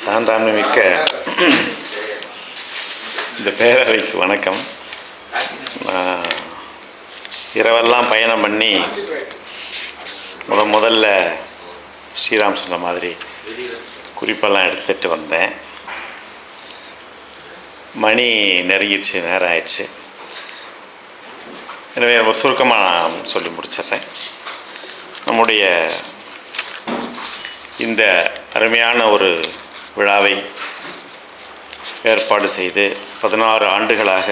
சான்றாண்மை மிக்க இந்த பேரவைக்கு வணக்கம். நான் இரவெல்லாம் பயணம் பண்ணி முத முதல்ல ஸ்ரீராம் சொன்ன மாதிரி குறிப்பெல்லாம் எடுத்துகிட்டு வந்தேன். மணி நெருங்கிடுச்சு நேரம் ஆயிடுச்சு. எனவே ரொம்ப சுருக்கமாக நான் சொல்லி முடிச்சிடுறேன். நம்முடைய இந்த அருமையான ஒரு விழாவை ஏற்பாடு செய்து பதினாறு ஆண்டுகளாக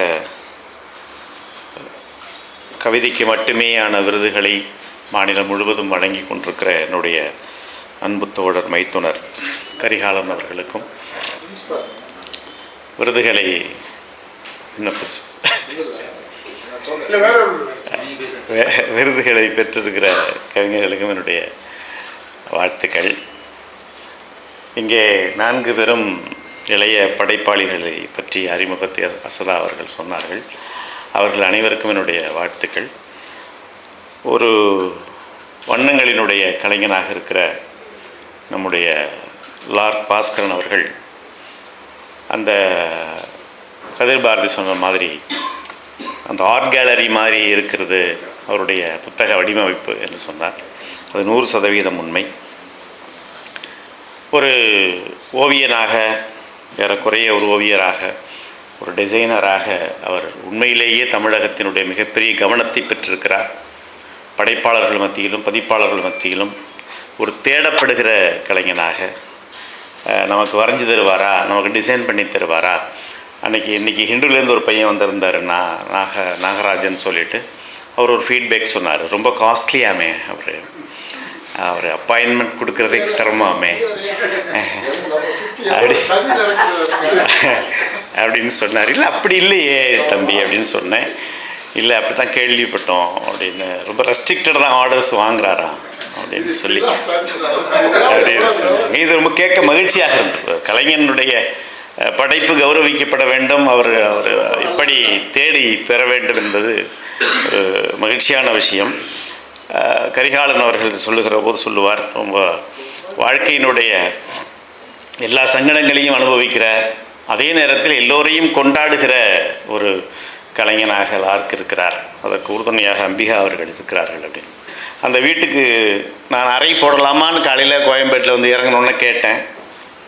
கவிதைக்கு மட்டுமேயான விருதுகளை மாநிலம் முழுவதும் வழங்கி கொண்டிருக்கிற என்னுடைய அன்பு தோழர் மைத்துனர் கரிகாலன் அவர்களுக்கும் விருதுகளை விருதுகளை பெற்றிருக்கிற கவிஞர்களுக்கும் என்னுடைய வாழ்த்துக்கள். இங்கே நான்கு பெரும் இளைய படைப்பாளிகளை பற்றி அறிமுகத்தை அசதா அவர்கள் சொன்னார்கள். அவர்கள் அனைவருக்கும் என்னுடைய வாழ்த்துக்கள். ஒரு வண்ணங்களினுடைய கலைஞனாக இருக்கிற நம்முடைய லார்க் பாஸ்கரன் அவர்கள் அந்த கதிர் பாரதி சொன்ன மாதிரி அந்த ஆர்ட் கேலரி மாதிரி இருக்கிறது அவருடைய புத்தக வடிவமைப்பு என்று சொன்னார். அது நூறு சதவீதம் உண்மை. ஒரு ஓவியனாக ஏறக்குறைய ஒரு ஓவியராக ஒரு டிசைனராக அவர் உண்மையிலேயே தமிழகத்தினுடைய மிகப்பெரிய கவனத்தை பெற்றிருக்கிறார். படைப்பாளர்கள் மத்தியிலும் பதிப்பாளர்கள் மத்தியிலும் ஒரு தேடப்படுகிற கலைஞனாக நமக்கு வரைஞ்சி தருவாரா? நமக்கு டிசைன் பண்ணி தருவாரா? அன்றைக்கி இன்றைக்கி ஹிண்டுலேருந்து ஒரு பையன் வந்திருந்தார் நான் நாக நாகராஜன் சொல்லிட்டு அவர் ஒரு ஃபீட்பேக் சொன்னார். ரொம்ப காஸ்ட்லியாமே அவர். அவர் அப்பாயின்மெண்ட் கொடுக்குறதே சிரமமே. அப்படி. அப்படின்னு சொன்னார். இல்லை அப்படி இல்லையே தம்பி அப்படின்னு சொன்னேன். இல்லை அப்படி தான் கேள்விப்பட்டோம் அப்படின்னு. ரொம்ப ரெஸ்ட்ரிக்டட் தான் ஆர்டர்ஸ் வாங்குறாராம் அப்படின்னு சொல்லி. அப்படின்னு சொன்னாங்க இது ரொம்ப கேட்க மகிழ்ச்சியாக இருந்தது. கலைஞனுடைய படைப்பு கௌரவிக்கப்பட வேண்டும். அவர் அவர் இப்படி தேடி பெற வேண்டும் என்பது மகிழ்ச்சியான விஷயம். கரிகாலன் அவர்கள் சொல்லுகிற போது சொல்லுவார் ரொம்ப வாழ்க்கையினுடைய எல்லா சங்கடங்களையும் அனுபவிக்கிற அதே நேரத்தில் எல்லோரையும் கொண்டாடுகிற ஒரு கலைஞனாக லார்க் இருக்கிறார். அதற்கு உறுதுணையாக அம்பிகா அவர்கள் இருக்கிறார்கள் அப்படின்னு. அந்த வீட்டுக்கு நான் அறை போடலாமான்னு காலையில் கோயம்பேட்டில் வந்து இறங்கணுன்னு கேட்டேன்.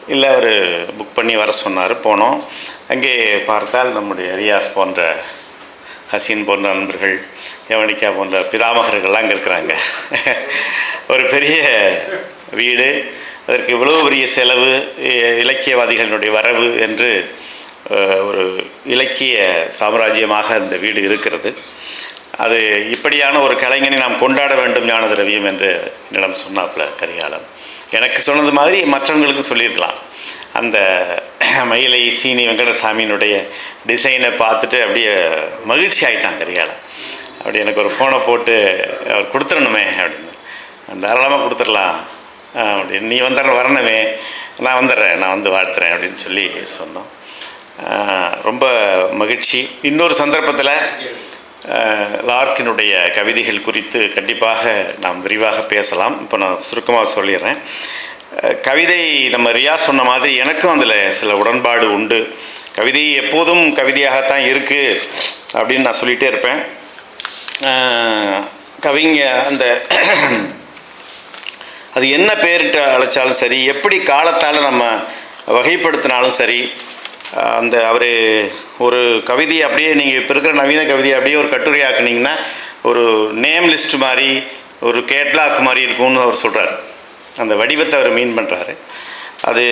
இல்லை அவர் புக் பண்ணி வர சொன்னார். போனோம். அங்கே பார்த்தால் நம்முடைய ரியாஸ் போன்ற ஹசீன் போன்ற நண்பர்கள் யவனிக்கா போன்ற பிதாமகர்கள்லாம் அங்கே இருக்கிறாங்க. ஒரு பெரிய வீடு அதற்கு இவ்வளவு பெரிய செலவு இ- இலக்கியவாதிகளினுடைய வரவு என்று ஒரு இலக்கிய சாம்ராஜ்யமாக அந்த வீடு இருக்கிறது. அது இப்படியான ஒரு கலைஞனை நாம் கொண்டாட வேண்டும் ஞான திரவியம் என்று என்னிடம் சொன்னாப்புல கரிகாலன். எனக்கு சொன்னது மாதிரி மற்றவங்களுக்கும் சொல்லியிருக்கலாம். அந்த மயிலை சீனி வெங்கடசாமியினுடைய டிசைனை பார்த்துட்டு அப்படியே மகிழ்ச்சி ஆகிட்டான் கரிகாலன். அப்படி எனக்கு ஒரு ஃபோனை போட்டு அவர் கொடுத்துடணுமே அப்படின்னு. தாராளமாக கொடுத்துடலாம். அப்படின்னு நீ வந்துடுற வரணுமே. நான் வந்துடுறேன் நான் வந்து வாழ்த்துறேன் அப்படின்னு சொல்லி சொன்னோம். ரொம்ப மகிழ்ச்சி. இன்னொரு சந்தர்ப்பத்தில் லார்க்கினுடைய கவிதைகள் குறித்து கண்டிப்பாக நாம் விரிவாக பேசலாம். இப்போ நான் சுருக்கமாக சொல்லிடுறேன். கவிதை நம்ம ரியா சொன்ன மாதிரி எனக்கும் அதில் சில உடன்பாடு உண்டு. கவிதை எப்போதும் கவிதையாகத்தான் இருக்குது அப்படின்னு நான் சொல்லிகிட்டே இருப்பேன். கவிங்க அந்த அது என்ன பேரிட்டு அழைச்சாலும் சரி எப்படி காலத்தால் நம்ம வகைப்படுத்தினாலும் சரி அந்த அவர் ஒரு கவிதையை அப்படியே நீங்கள் இப்போ இருக்கிற நவீன கவிதையை அப்படியே ஒரு கட்டுரையாக்குனீங்கன்னா ஒரு நேம் லிஸ்ட் மாதிரி ஒரு கேட்லாக் மாதிரி இருக்கும்னு அவர் சொல்கிறார் அந்த வடிவத்தை அவர் மீன் பண்ணுறாரு அது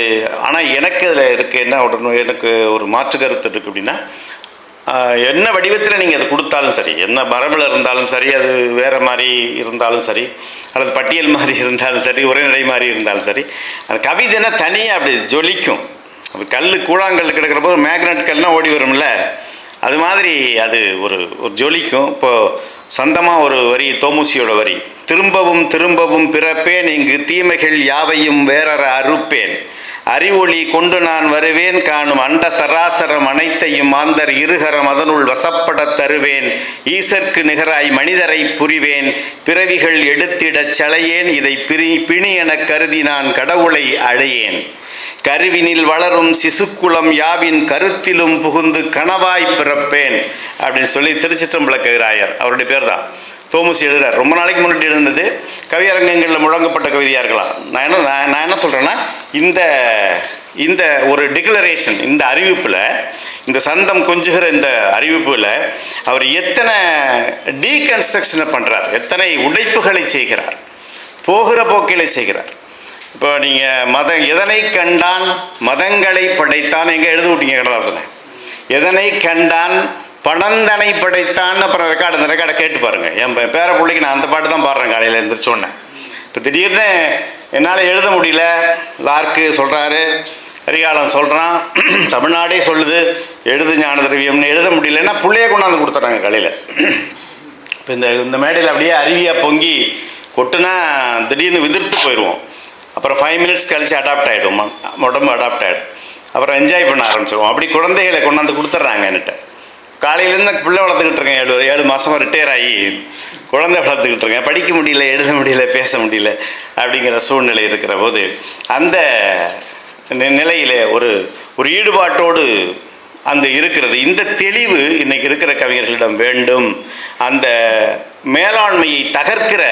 ஆனால் எனக்கு அதில் இருக்க என்ன உடனே எனக்கு ஒரு மாற்று கருத்து இருக்குது அப்படின்னா என்ன வடிவத்தில் நீங்கள் அதை கொடுத்தாலும் சரி என்ன மரபில் இருந்தாலும் சரி அது வேறு மாதிரி இருந்தாலும் சரி அல்லது பட்டியல் மாதிரி இருந்தாலும் சரி உரைநடை மாதிரி இருந்தாலும் சரி அந்த கவிதைனா தனியாக அப்படி ஜொலிக்கும். அது கல் கூழாங்கல் கிடக்கிற போது மேக்னட் கல்லாம் ஓடி வரும்ல. அது மாதிரி அது ஒரு ஒரு ஜொலிக்கும். இப்போது சொந்தமாக ஒரு வரி தோமுசியோட வரி திரும்பவும் திரும்பவும் பிறப்பேன். இங்கு தீமைகள் யாவையும் வேறற அறுப்பேன். அறிவொளி கொண்டு நான் வருவேன். காணும் அண்ட சராசரம் அனைத்தையும் மாந்தர் இருகரம் அதனுள் வசப்படத் தருவேன். ஈசர்க்கு நிகராய் மனிதரை புரிவேன். பிறவிகள் எடுத்திடச் செலையேன் இதை பிரி பிணி எனக் கருதி நான் கடவுளை அழையேன் கருவினில் வளரும் சிசுக்குளம் யாவின் கருத்திலும் புகுந்து கனவாய் பிறப்பேன். அப்படின்னு சொல்லி திருச்சிற்றம்பலக்கராயர் அவருடைய பேர் தான் தோமஸ் எழுதுறார். ரொம்ப நாளைக்கு முன்னாடி எழுந்தது கவியரங்கங்களில் முழங்கப்பட்ட கவிதையாக இருக்கலாம். நான் என்ன நான் என்ன சொல்கிறேன்னா இந்த இந்த ஒரு டிக்ளரேஷன் இந்த அறிவிப்பில் இந்த சந்தம் கொஞ்சுகிற இந்த அறிவிப்பில் அவர் எத்தனை டீகன்ஸ்ட்ரக்ஷனை பண்ணுறார் எத்தனை உடைப்புகளை செய்கிறார் போகிற போக்கிலே செய்கிறார். இப்போ நீங்கள் மத எதனை கண்டான் மதங்களை படைத்தான் எங்கே எழுதி விட்டீங்க கடதாசனை எதனை கண்டான் படந்தனை படைத்தான்னு அப்புறம் ரெக்கார்டு இந்த ரெக்கார்டை கேட்டு பாருங்க. என் பேர பிள்ளைக்கு நான் அந்த பாட்டு தான் பாடுறேன் காலையில் எழுந்திரிச்சோன்னே இப்போ திடீர்னு என்னால் எழுத முடியல. லார்க்கு சொல்கிறாரு கரிகாலம் சொல்கிறான் தமிழ்நாடே சொல்லுது எழுது ஞான திரவியம்னு எழுத முடியலன்னா பிள்ளையே கொண்டாந்து கொடுத்துட்றாங்க காலையில். இப்போ இந்த இந்த மேடையில் அப்படியே அருவியாக பொங்கி கொட்டுனா திடீர்னு விதிர்த்து போயிடுவோம் அப்புறம் ஃபைவ் மினிட்ஸ் கழித்து அடாப்ட் ஆகிடும் உடம்பு அடாப்ட் ஆகிடும் அப்புறம் என்ஜாய் பண்ண ஆரம்பிச்சிடுவோம் அப்படி குழந்தைகளை கொண்டாந்து கொடுத்துட்றாங்க என்கிட்ட. காலையிலேருந்து பிள்ளை வளர்த்துக்கிட்டு இருக்கேன் ஏழு ஏழு மாதம் ரிட்டையர் ஆகி குழந்தை வளர்த்துக்கிட்டு இருக்கேன். படிக்க முடியல எழுத முடியல பேச முடியல அப்படிங்கிற சூழ்நிலை இருக்கிற போது அந்த நிலையில் நிலையிலே ஒரு ஒரு ஈடுபாட்டோடு அந்த இருக்கிறது. இந்த தெளிவு இன்றைக்கி இருக்கிற கவிஞர்களிடம் வேண்டும். அந்த மேலாண்மையை தகர்க்கிற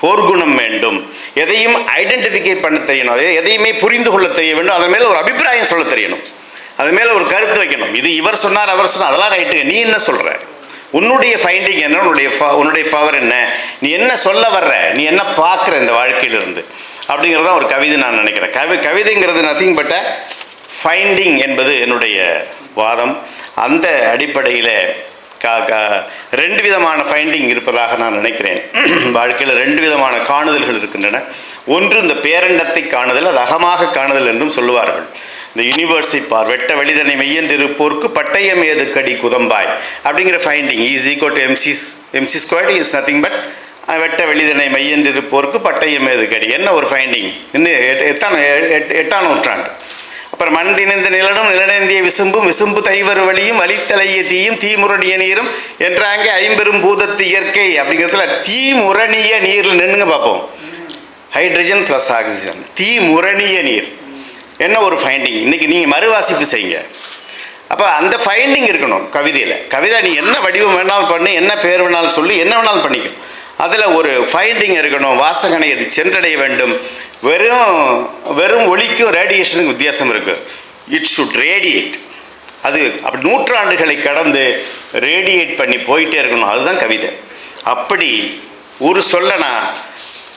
போர்க்குணம் வேண்டும். எதையும் ஐடென்டிஃபிகை பண்ண தெரியணும். எதையுமே புரிந்து கொள்ள தெரிய வேண்டும். அதன் மேலே ஒரு அபிப்பிராயம் சொல்ல தெரியணும். அது மேலே ஒரு கருத்து வைக்கணும். இது இவர் சொன்னார் அவர் சொன்னார். அதெல்லாம் ரைட்டுங்க நீ என்ன சொல்கிற உன்னுடைய ஃபைண்டிங் என்ன? உன்னுடைய உன்னுடைய பவர் என்ன? நீ என்ன சொல்ல வர்ற? நீ என்ன பார்க்குற இந்த வாழ்க்கையிலிருந்து? அப்படிங்கிறது தான் ஒரு கவிதை நான் நினைக்கிறேன். கவி கவிதைங்கிறது நத்திங் பட்ட ஃபைண்டிங் என்பது என்னுடைய வாதம். அந்த அடிப்படையில் கா கா ரெண்டு விதமான ஃபைண்டிங் இருப்பதாக நான் நினைக்கிறேன். வாழ்க்கையில் ரெண்டு விதமான காணுதல்கள் இருக்கின்றன. ஒன்று இந்த பேரண்டத்தை காணுதல் அது அகமாக காணுதல் என்றும் சொல்லுவார்கள். இந்த யூனிவர்ஸை பார் வெட்ட வெளிதனை மெய்யந்திருப்போர்க்கு பட்டயம் ஏது கடி குதம்பாய்? அப்படிங்கிற finding is equal to MCs MC squared is nothing but வெட்ட வெளிதனை மையந்திருப்போருக்கு பட்டயம் ஏது கடி? என்ன ஒரு ஃபைண்டிங் இன்னும் எட்- எட்டாம் நூற்றாண்டு. அப்புறம் மண் திணிந்த நிலனும் நிலநேந்திய விசும்பும் விசும்பு தைவர் வழியும் வழித்தலைய தீயும் தீமுரணிய நீரும் என்றாங்க ஐம்பெரும் பூதத்து இயற்கை. அப்படிங்கிறதுல தீமுரணிய நீரில் நின்னுங்க பார்ப்போம் ஹைட்ரஜன் ப்ளஸ் ஆக்சிஜன் தீமுரணிய நீர். என்ன ஒரு ஃபைண்டிங் இன்றைக்கி நீங்கள் மறுவாசிப்பு செய்யுங்க. அப்போ அந்த ஃபைண்டிங் இருக்கணும் கவிதையில். கவிதை நீ என்ன வடிவம் வேணாலும் பண்ணு என்ன பேர் வேணாலும் சொல்லி என்ன வேணாலும் பண்ணிக்கும் அதில் ஒரு ஃபைண்டிங் இருக்கணும் வாசகனை அது சென்றடைய வேண்டும். வெறும் வெறும் ஒளிக்கும் ரேடியேஷனுக்கும் வித்தியாசம் இருக்குது இட் ஷுட் ரேடியேட் அது அப்படி நூற்றாண்டுகளை கடந்து ரேடியேட் பண்ணி போயிட்டே இருக்கணும். அதுதான் கவிதை. அப்படி ஒரு சொல்லனா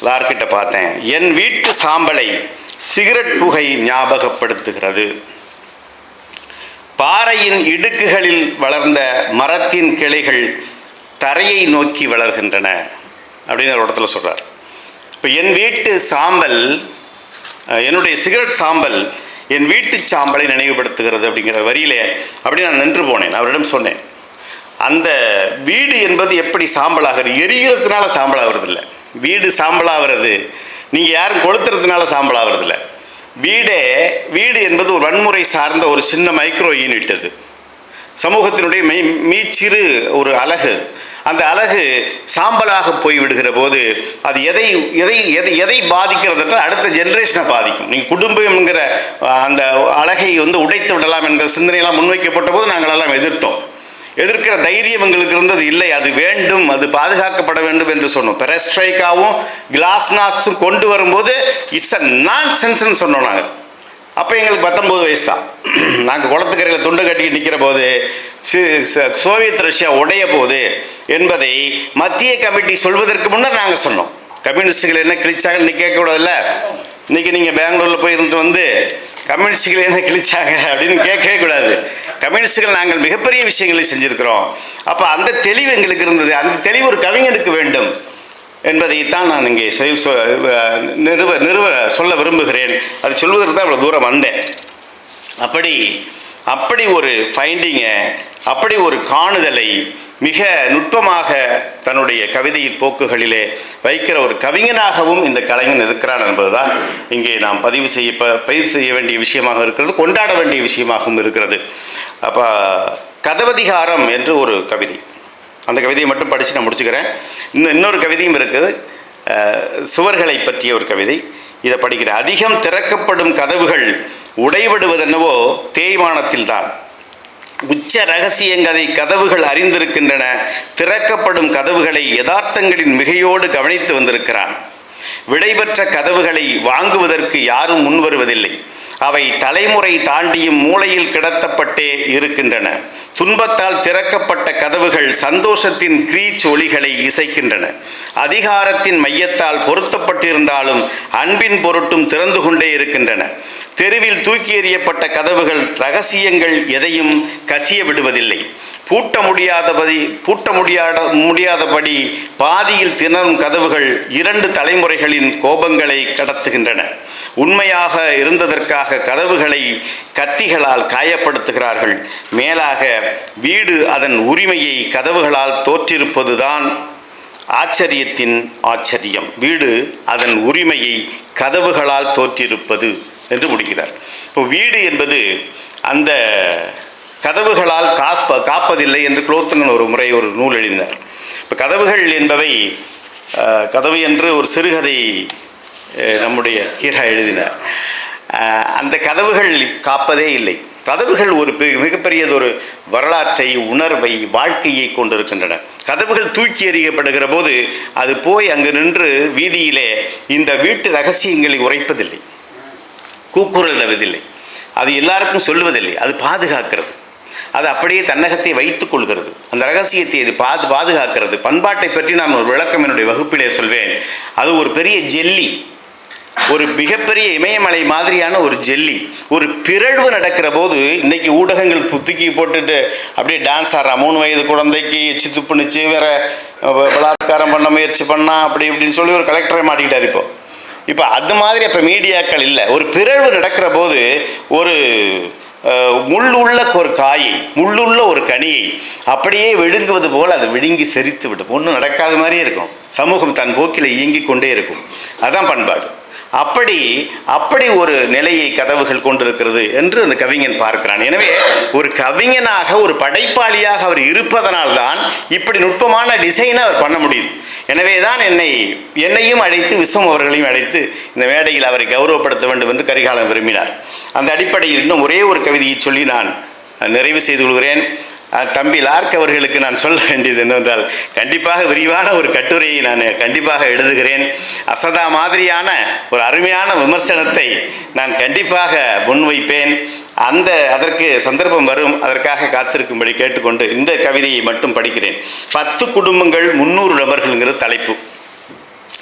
எல்லார்கிட்ட லார்கிட்ட பார்த்தேன். என் வீட்டு சாம்பலை சிகரெட் புகை ஞாபகப்படுத்துகிறது. பாறையின் இடுக்குகளில் வளர்ந்த மரத்தின் கிளைகள் தரையை நோக்கி வளர்கின்றன அப்படின்னு ஒரு இடத்துல சொல்கிறார் இப்போ என் வீட்டு சாம்பல் என்னுடைய சிகரெட் சாம்பல் என் வீட்டு சாம்பலை நினைவுபடுத்துகிறது அப்படிங்கிற வரியிலே அப்படி நான் நின்று போனேன். அவரிடம் சொன்னேன். அந்த வீடு என்பது எப்படி சாம்பலாகிறது எரிகிறதுனால சாம்பலாகிறது இல்லை வீடு சாம்பலாகிறது. நீங்கள் யாரும் கொளுத்துறதுனால சாம்பலாகிறதில்ல வீடே வீடு என்பது ஒரு வன்முறை சார்ந்த ஒரு சின்ன மைக்ரோ யூனிட் அது. சமூகத்தினுடைய மெய் மீச்சிறு ஒரு அழகு அந்த அழகு சாம்பலாக போய் விடுகிற போது அது எதை எதை எதை எதை பாதிக்கிறது அடுத்த ஜென்ரேஷனை பாதிக்கும். நீங்கள் குடும்பம்ங்கிற அந்த அழகை வந்து உடைத்து விடலாம் என்கிற சிந்தனையெல்லாம் முன்வைக்கப்பட்ட போது நாங்களெல்லாம் எதிர்த்தோம். எதிர்க்கிற தைரியம் எங்களுக்கு இருந்தது. இல்லை அது வேண்டும் அது பாதுகாக்கப்பட வேண்டும் என்று சொன்னோம். பெரஸ்ட்ரைக்காவும் கிளாஸ்நாஸும் கொண்டு வரும்போது இட்ஸ் அ நான் சென்ஸ்னு சொன்னோம் நாங்கள் அப்போ எங்களுக்கு பத்தொம்போது வயசு தான் நாங்கள் குளத்துக்கரையில் துண்டு கட்டி நிற்கிற போது ச- சோவியத் ரஷ்யா உடைய போது என்பதை மத்திய கமிட்டி சொல்வதற்கு முன்னர் நாங்கள் சொன்னோம். கம்யூனிஸ்டுகள் என்ன கிழிச்சாங்க இன்னைக்கு கேட்கக்கூடாதுல்ல இன்றைக்கி நீங்கள் பெங்களூரில் போய் வந்து கம்யூனிஸ்டுகள் என்ன கிழிச்சாங்க? அப்படின்னு கேட்கவே கூடாது. கம்யூனிஸ்டுகள் நாங்கள் மிகப்பெரிய விஷயங்களை செஞ்சுருக்கிறோம். அப்போ அந்த தெளிவு எங்களுக்கு இருந்தது. அந்த தெளிவு ஒரு கவிஞனுக்கு வேண்டும் என்பதைத்தான் நான் இங்கே சொல் சொ- நிறுவ நிறுவ சொல்ல விரும்புகிறேன். அது சொல்வதற்கு தான் இவ்வளோ தூரம் வந்தேன். அப்படி அப்படி ஒரு ஃபைண்டிங்கை அப்படி ஒரு காணுதலை மிக நுட்பமாக தன்னுடைய கவிதையின் போக்குகளிலே வைக்கிற ஒரு கவிஞனாகவும் இந்த கலைஞன் இருக்கிறான் என்பதுதான் இங்கே நாம் பதிவு செய்ய பதிவு செய்ய வேண்டிய விஷயமாக இருக்கிறது கொண்டாட வேண்டிய விஷயமாகவும் இருக்கிறது. அப்போ கதவதிகாரம் என்று ஒரு கவிதை. அந்த கவிதையை மட்டும் படித்து நான் முடிச்சுக்கிறேன். இன்னும் இன்னொரு கவிதையும் இருக்குது. சுவர்களை பற்றிய ஒரு கவிதை. இதை படிக்கிறேன். அதிகம் திறக்கப்படும் கதவுகள் உடைபடுவதென்னவோ தேய்மானத்தில்தான். உச்ச ரகசியங்களை கதவுகள் அறிந்திருக்கின்றன திறக்கப்படும் கதவுகளை யதார்த்தங்களின் மிகையோடு கவனித்து வந்திருக்கிறான். விடைபெற்ற கதவுகளை வாங்குவதற்கு யாரும் முன்வருவதில்லை. அவை தலைமுறை தாண்டியும் மூலையில் கிடத்தப்பட்டே இருக்கின்றன. துன்பத்தால் திறக்கப்பட்ட கதவுகள் சந்தோஷத்தின் கிரீச் ஒளிகளை இசைக்கின்றன. அதிகாரத்தின் மையத்தால் பொருத்தப்பட்டிருந்தாலும் அன்பின் பொருட்டும் திறந்து கொண்டே இருக்கின்றன. தெருவில் தூக்கி எறியப்பட்ட கதவுகள் ரகசியங்கள் எதையும் கசிய விடுவதில்லை. பூட்ட முடியாதபடி பூட்ட முடியாத முடியாதபடி பாதியில் திணறும் கதவுகள் இரண்டு தலைமுறைகளின் கோபங்களை கடத்துகின்றன. உண்மையாக இருந்ததற்காக கதவுகளை கத்திகளால் காயப்படுத்துகிறார்கள். மேலாக வீடு அதன் உரிமையை கதவுகளால் தோற்றிருப்பதுதான் ஆச்சரியத்தின் ஆச்சரியம். வீடு அதன் உரிமையை கதவுகளால் தோற்றிருப்பது என்று முடிக்கிறார். இப்போ வீடு என்பது அந்த கதவுகளால் காப்ப காப்பதில்லை என்று குலோத்துங்கன் ஒரு முறை ஒரு நூல் எழுதினார். இப்போ கதவுகள் என்பவை கதவு என்று ஒரு சிறுகதை நம்முடைய கீரா எழுதினார். அந்த கதவுகள் காப்பதே இல்லை. கதவுகள் ஒரு பெ- மிகப்பெரியதொரு வரலாற்றை உணர்வை வாழ்க்கையை கொண்டிருக்கின்றன. கதவுகள் தூக்கி எறியப்படுகிற போது அது போய் அங்கு நின்று வீதியிலே இந்த வீட்டு ரகசியங்களை உரைப்பதில்லை. கூக்குரல் தவிதில்லை அது எல்லாருக்கும் சொல்லுவதில்லை. அது பாதுகாக்கிறது. அது அப்படியே தன்னகத்தை வைத்துக் கொள்கிறது. அந்த ரகசியத்தை இது பாது பாதுகாக்கிறது. பண்பாட்டை பற்றி நான் ஒரு விளக்கம் என்னுடைய வகுப்பிலே சொல்வேன். அது ஒரு பெரிய ஜெல்லி. ஒரு மிகப்பெரிய இமயமலை மாதிரியான ஒரு ஜெல்லி ஒரு பிறழ்வு நடக்கிற போது இன்றைக்கி ஊடகங்கள் புத்துக்கி போட்டுட்டு அப்படியே டான்ஸ் ஆடுறா. மூணு வயது குழந்தைக்கு எச்சு துப்புனுச்சு வேற பலாத்காரம் பண்ண முயற்சி பண்ணா அப்படி இப்படின்னு சொல்லி ஒரு கலெக்டரை மாட்டிக்கிட்டார் இப்போ. இப்போ அது மாதிரி இப்போ மீடியாக்கள் இல்லை. ஒரு பிறழ்வு நடக்கிற போது ஒரு முள்ளுள்ள ஒரு காயை முள்ளுள்ள ஒரு கனியை அப்படியே விழுங்குவது போல் அது விழுங்கி செரித்து விடும். ஒன்றும் நடக்காத மாதிரியே இருக்கும். சமூகம் தன் போக்கில் இயங்கிக் கொண்டே இருக்கும். அதான் பண்பாடு. அப்படி அப்படி ஒரு நிலையை கதவுகள் கொண்டிருக்கிறது என்று அந்த கவிஞன் பார்க்கிறான். எனவே ஒரு கவிஞனாக ஒரு படைப்பாளியாக அவர் இருப்பதனால்தான் இப்படி நுட்பமான டிசைனை அவர் பண்ண முடியுது. எனவே தான் என்னை என்னையும் அழைத்து விஸ்வம் அவர்களையும் அழைத்து இந்த மேடையில் அவரை கௌரவப்படுத்த வேண்டும் என்று கரிகாலன் விரும்பினார். அந்த அடிப்படையில் இன்னும் ஒரே ஒரு கவிதையை சொல்லி நான் நிறைவு செய்து கொள்கிறேன். தம்பி லார்க் அவர்களுக்கு நான் சொல்ல வேண்டியது என்னவென்றால் கண்டிப்பாக விரிவான ஒரு கட்டுரையை நான் கண்டிப்பாக எழுதுகிறேன். அசதா மாதிரியான ஒரு அருமையான விமர்சனத்தை நான் கண்டிப்பாக முன்வைப்பேன். அந்த அதற்கு சந்தர்ப்பம் வரும். அதற்காக காத்திருக்கும்படி கேட்டுக்கொண்டு இந்த கவிதையை மட்டும் படிக்கிறேன். பத்து குடும்பங்கள் முன்னூறு நபர்கள்ங்கிற தலைப்பு.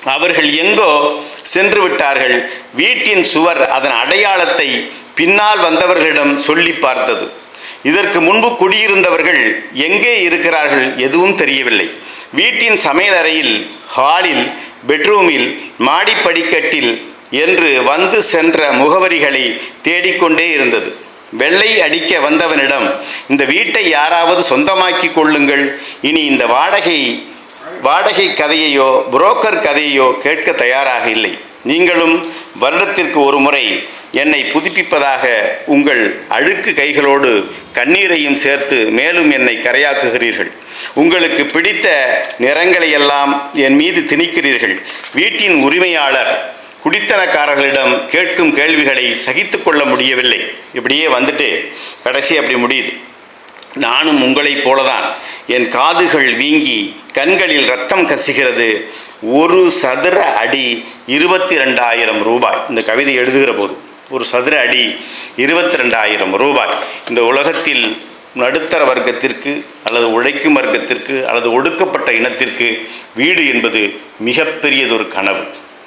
அவர்கள் எங்கோ சென்று விட்டார்கள். வீட்டின் சுவர் அதன் அடையாளத்தை பின்னால் வந்தவர்களிடம் சொல்லி பார்த்தது. இதற்கு முன்பு குடியிருந்தவர்கள் எங்கே இருக்கிறார்கள் எதுவும் தெரியவில்லை. வீட்டின் சமையலறையில் ஹாலில் பெட்ரூமில் மாடிப்படிக்கட்டில் என்று வந்து சென்ற முகவரிகளை தேடிக்கொண்டே இருந்தது. வெள்ளை அடிக்க வந்தவனிடம் இந்த வீட்டை யாராவது சொந்தமாக்கி கொள்ளுங்கள். இனி இந்த வாடகை வாடகை கதையையோ புரோக்கர் கதையையோ கேட்க தயாராக இல்லை. நீங்களும் வருடத்திற்கு ஒரு முறை என்னை புதுப்பிப்பதாக உங்கள் அழுக்கு கைகளோடு கண்ணீரையும் சேர்த்து மேலும் என்னை கரையாக்குகிறீர்கள். உங்களுக்கு பிடித்த நிறங்களை எல்லாம் என் மீது திணிக்கிறீர்கள். வீட்டின் உரிமையாளர் குடித்தனக்காரர்களிடம் கேட்கும் கேள்விகளை சகித்து கொள்ள முடியவில்லை. இப்படியே வந்துட்டு கடைசி அப்படி முடியுது. நானும் உங்களைப் போலதான். என் காதுகள் வீங்கி கண்களில் ரத்தம் கசிகிறது. ஒரு சதுர அடி இருபத்தி ரெண்டாயிரம் ரூபாய். இந்த கவிதை எழுதுகிற போது ஒரு சதுர அடி இருபத்தி ரெண்டாயிரம் ரூபாய். இந்த உலகத்தில் நடுத்தர வர்க்கத்திற்கு அல்லது உழைக்கும் வர்க்கத்திற்கு அல்லது ஒடுக்கப்பட்ட இனத்திற்கு வீடு என்பது மிகப்பெரியதொரு கனவு.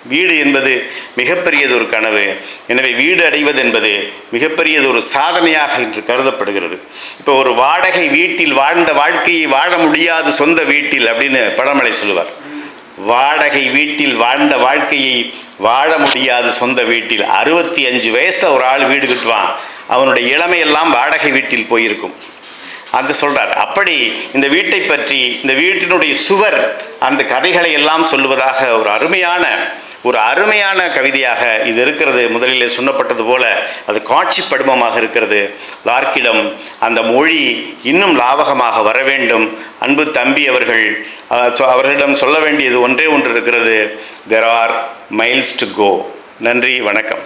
வீடு என்பது மிகப்பெரியதொரு கனவு. எனவே வீடு அடைவது என்பது மிகப்பெரியதொரு சாதனையாக இன்று கருதப்படுகிறது. இப்போ ஒரு வாடகை வீட்டில் வாழ்ந்த வாழ்க்கையை வாழ முடியாது சொந்த வீட்டில் அப்படின்னு பழமலை சொல்லுவார். வாடகை வீட்டில் வாழ்ந்த வாழ்க்கையை வாழ முடியாது சொந்த வீட்டில். அறுபத்தி அஞ்சு வயசில் ஒரு ஆள் வீடு கட்டுவான். அவனுடைய இளமையெல்லாம் வாடகை வீட்டில் போயிருக்கும். அது சொல்றார். அப்படி இந்த வீட்டை பற்றி இந்த வீட்டினுடைய சுவர் அந்த கதைகளை எல்லாம் சொல்லுவதாக ஒரு அருமையான ஒரு அருமையான கவிதையாக இது இருக்கிறது. முதலில் சொன்னப்பட்டது போல அது காட்சி படுமமாக இருக்கிறது. லார்க்கிடம் அந்த மொழி இன்னும் லாவகமாக வர வேண்டும். அன்பு தம்பி அவர்கள் அவர்களிடம் சொல்ல வேண்டியது ஒன்றே ஒன்று இருக்கிறது. There are miles to go நன்றி வணக்கம்.